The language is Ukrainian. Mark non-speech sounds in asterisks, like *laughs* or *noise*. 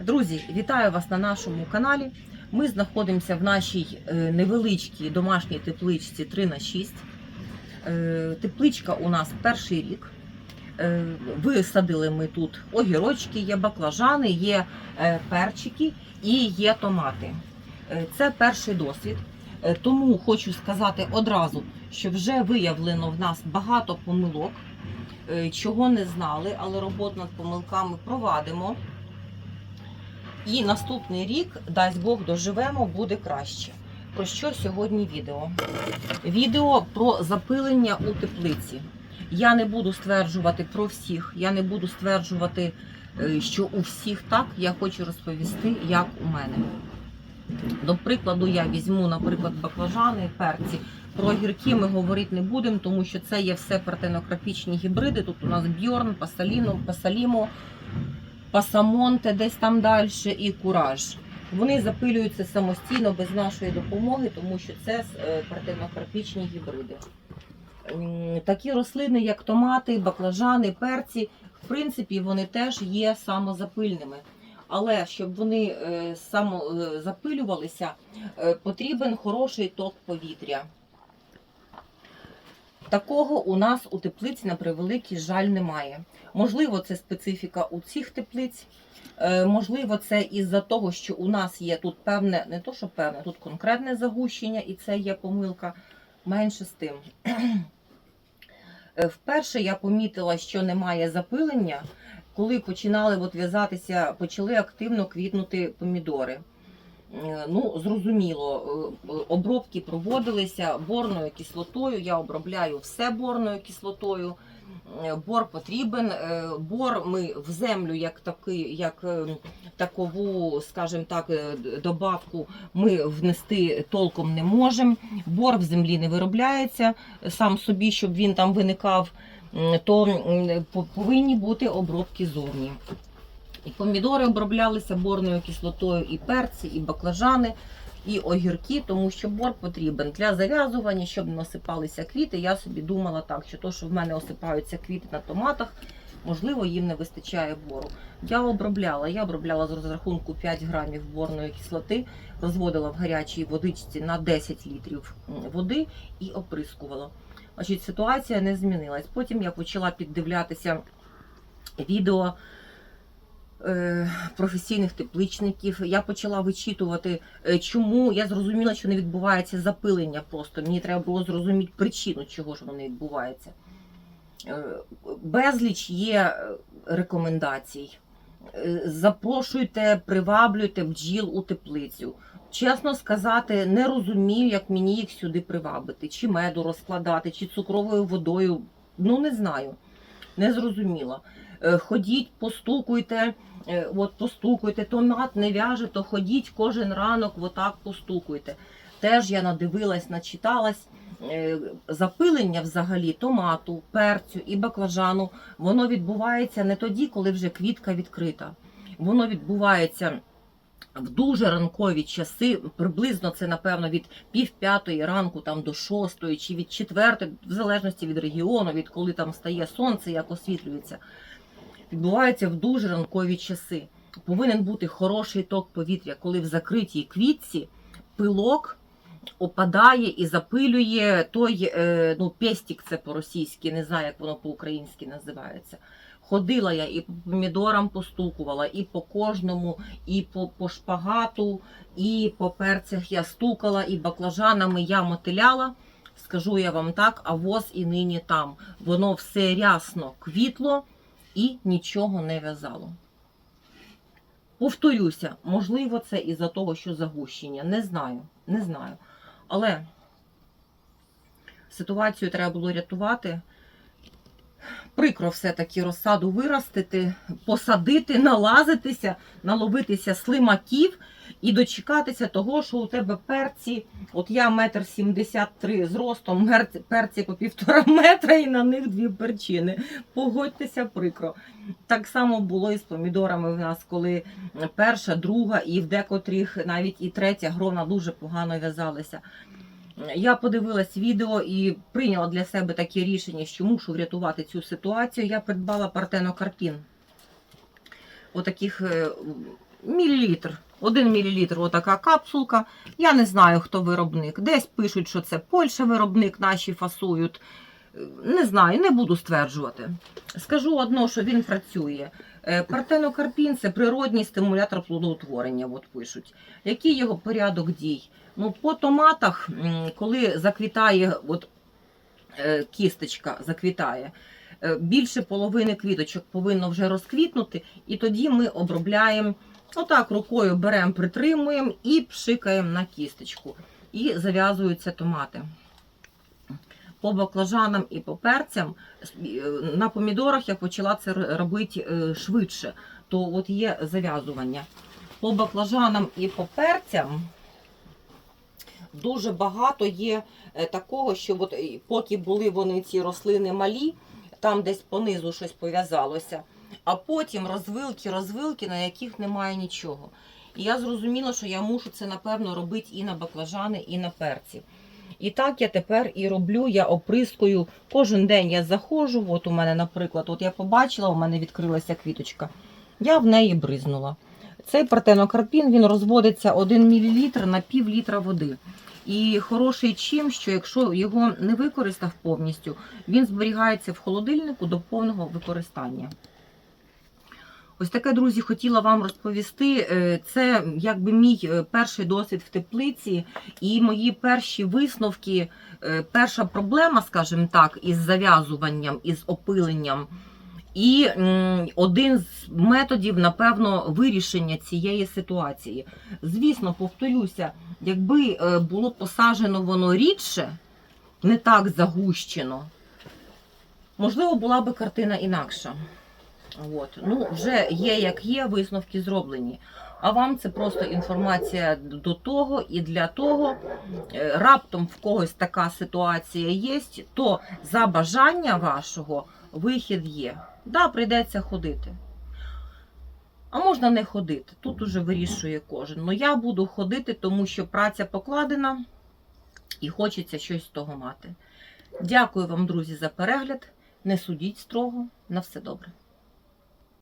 Друзі, вітаю вас на нашому каналі. Ми знаходимося в нашій е, невеличкій домашній тепличці 3 на 6 Е, Тепличка у нас перший рік. Е, Висадили ми тут огірочки, є баклажани, є перчики і є томати. Це перший досвід. Тому хочу сказати одразу, що вже виявлено в нас багато помилок, чого не знали, але роботу над помилками провадимо. І наступний рік, дасть Бог, доживемо, буде краще. Про що сьогодні відео? Відео про запилення у теплиці. Я не буду стверджувати про всіх, я не буду стверджувати, е, що у всіх так. Я хочу розповісти, як у мене. До прикладу, я візьму, наприклад, баклажани, перці. Про огірки ми говорити не будемо, тому що це є все партенокрафічні гібриди. Тут у нас Бьорн, Пасаліно, Пасалімо, Пасамонте, десь там далі, і Кураж. Вони запилюються самостійно без нашої допомоги, тому що це е, партенокрафічні гібриди. Такі рослини, як томати, баклажани, перці, в принципі, вони теж є самозапильними. Але щоб вони е, самозапилювалися, е, потрібен хороший ток повітря. Такого у нас у теплиці на превеликий жаль немає. Можливо, це специфіка у цих теплиць. Е, Можливо, це із-за того, що у нас є тут певне, не то, що певне, тут конкретне загущення, і це є помилка. Менше з тим. Е, Вперше я помітила, що немає запилення, коли починали от в'язатися, почали активно квітнути помідори. Е, Ну, зрозуміло, е, е, обробки проводилися борною кислотою. Я обробляю все борною кислотою. Бор потрібен. Бор ми в землю, як такий, як такову, скажімо так, добавку ми внести толком не можемо. Бор в землі не виробляється сам собі, щоб він там виникав, то повинні бути обробки зовні. І помідори оброблялися борною кислотою, і перці, і баклажани, і огірки, тому що бор потрібен для зав'язування, щоб не осипалися квіти. Я собі думала так, що то, що в мене осипаються квіти на томатах, можливо, їм не вистачає бору. Я обробляла. Я обробляла з розрахунку 5 грамів борної кислоти, розводила в гарячій водичці на 10 літрів води і оприскувала. Значить, ситуація не змінилась. Потім я почала піддивлятися відео професійних тепличників. Я почала вичитувати, е, чому я зрозуміла, що не відбувається запилення. Просто мені треба було зрозуміти причину, чого ж воно не відбувається. Е, Безліч є е, рекомендацій. Е, Запрошуйте, приваблюйте бджіл у теплицю. Чесно сказати, не розумію, як мені їх сюди привабити, чи меду розкладати, чи цукровою водою. Ну не знаю, не зрозуміла. Е, Ходіть, постукуйте, е, от постукуйте, томат не в'яже, то ходіть кожен ранок, отак постукуйте. Теж я надивилась, начиталась. Е, Запилення взагалі томату, перцю і баклажану, воно відбувається не тоді, коли вже квітка відкрита. Воно відбувається в дуже ранкові часи, приблизно це, напевно, від пів п'ятої ранку там, до шостої чи від четвертої, в залежності від регіону, від коли там стає сонце, як освітлюється. Відбувається в дуже ранкові часи. Повинен бути хороший ток повітря, коли в закритій квітці пилок опадає і запилює той е, ну, пестик, це по-російськи, не знаю, як воно по-українськи називається. Ходила я і по помідорам постукувала, і по кожному, і по, по шпагату, і по перцях я стукала, і баклажанами я мотиляла. Скажу я вам так, а воз і нині там. Воно все рясно квітло і нічого не в'язало. Повторюся, можливо, це із-за того, що загущення. Не знаю, не знаю. Але ситуацію треба було рятувати. Прикро все-таки розсаду виростити, посадити, налазитися, наловитися слимаків і дочекатися того, що у тебе перці. От я метр сімдесят три зростом, перці по півтора *laughs* метра і на них дві перчини. Погодьтеся, прикро. Так само було і з помідорами в нас, коли перша, друга і в декотрих навіть і третя грона дуже погано в'язалися. Я подивилась відео і прийняла для себе таке рішення, що мушу врятувати цю ситуацію. Я придбала партенокарпін. Отаких е, мілілітр. Один мілілітр, отака капсулка. Я не знаю, хто виробник. Десь пишуть, що це Польща виробник, наші фасують. Не знаю, не буду стверджувати. Скажу одно, що він працює. Е, Партенокарпін це природній стимулятор плодоутворення, от пишуть. Який його порядок дій? Ну, по томатах, коли заквітає, от, е, кісточка заквітає, е, більше половини квіточок повинно вже розквітнути, і тоді ми обробляємо отак рукою беремо, притримуємо і пшикаємо на кісточку. І зав'язуються томати. По баклажанам і по перцям на помідорах я почала це робити е, швидше, то от є зав'язування. По баклажанам і по перцям дуже багато є е, такого, що от, е, поки були вони ці рослини малі, там десь понизу щось пов'язалося, а потім розвилки, розвилки, на яких немає нічого. І я зрозуміла, що я мушу це, напевно, робити і на баклажани, і на перці. І так я тепер і роблю, я оприскую. Кожен день я заходжу, от у мене, наприклад, от я побачила, у мене відкрилася квіточка, я в неї бризнула. Цей партенокарпін він розводиться 1 мл на пів літра води. І хороший чим, що якщо його не використав повністю, він зберігається в холодильнику до повного використання. Ось таке, друзі, хотіла вам розповісти. Е, Це якби мій е, перший досвід в теплиці і мої перші висновки. Е, Перша проблема, скажімо так, із зав'язуванням, із опиленням. І один з методів, напевно, вирішення цієї ситуації. Звісно, повторюся, якби було посаджено воно рідше, не так загущено, можливо, була би картина інакша. От. Ну, вже є як є, висновки зроблені. А вам це просто інформація до того і для того. Е, Раптом в когось така ситуація є, то за бажання вашого вихід є. Да, прийдеться ходити. А можна не ходити. Тут уже вирішує кожен. Ну я буду ходити, тому що праця покладена і хочеться щось з того мати. Дякую вам, друзі, за перегляд. Не судіть строго. На все добре.